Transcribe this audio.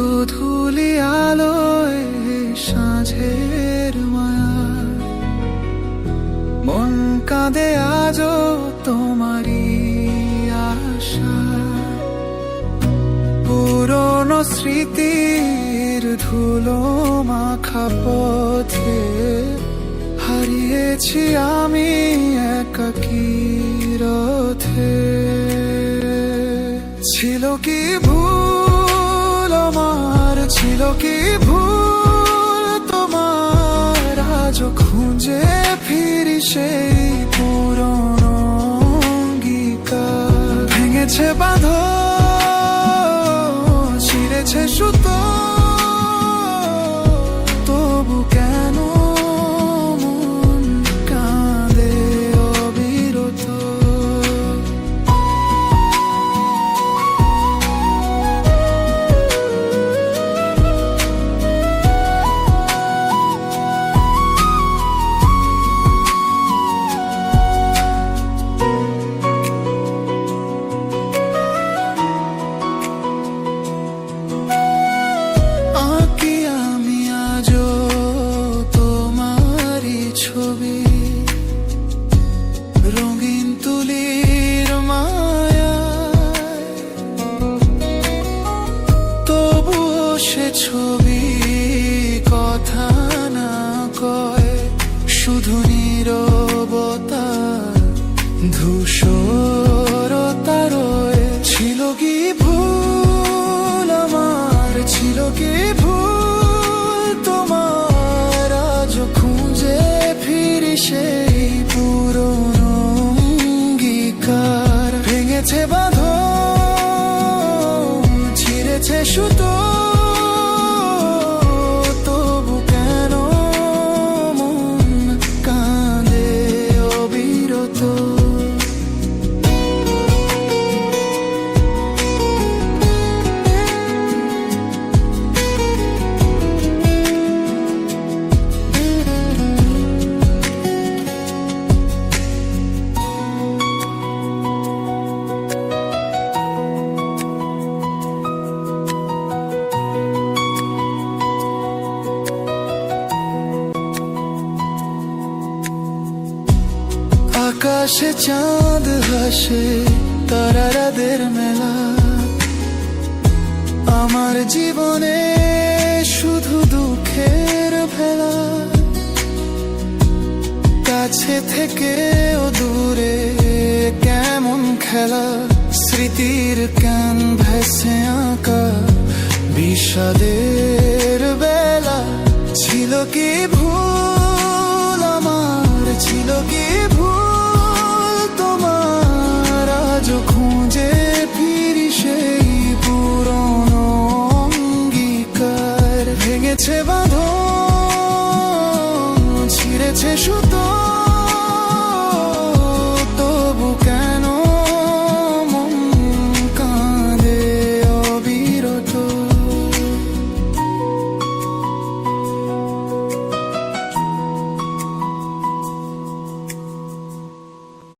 গোধূলি আলোয় সাঁঝের মায়া। মন কাঁদে আজও তোমারই আশা। পুরনো স্মৃতির ধুলো মাখা পথে হারিয়েছি আমি একাকী রথে। ছিল কি ভুল কি ভুল তোমার? আজ খুঁজে ফিরি সেই পুরনো অঙ্গীকার। ভেঙেছে বাঁধ সে ছবি কথা না কয়, শুধু নীরবতা, ধূসরতা রয়ে। ছিল কি ভুল আমার? ছিল কি ভুল তোমার? আজ খুঁজে ফিরি সেই পুরনো অঙ্গীকার। ভেঙেছে বাঁধন, ছিঁড়েছে সুতো। আকাশে চাঁদ হাসে তারারাদের মেলা। আমার জীবনে শুধু দুঃখের ভেলা। কাছে থেকে ও দূরে কেমন খেলা। স্মৃতির ক্যানভাসে আঁকা বিষাদের বেলা। ছিল কি ছিঁড়েছে বাঁধন ছিঁড়েছে শুধু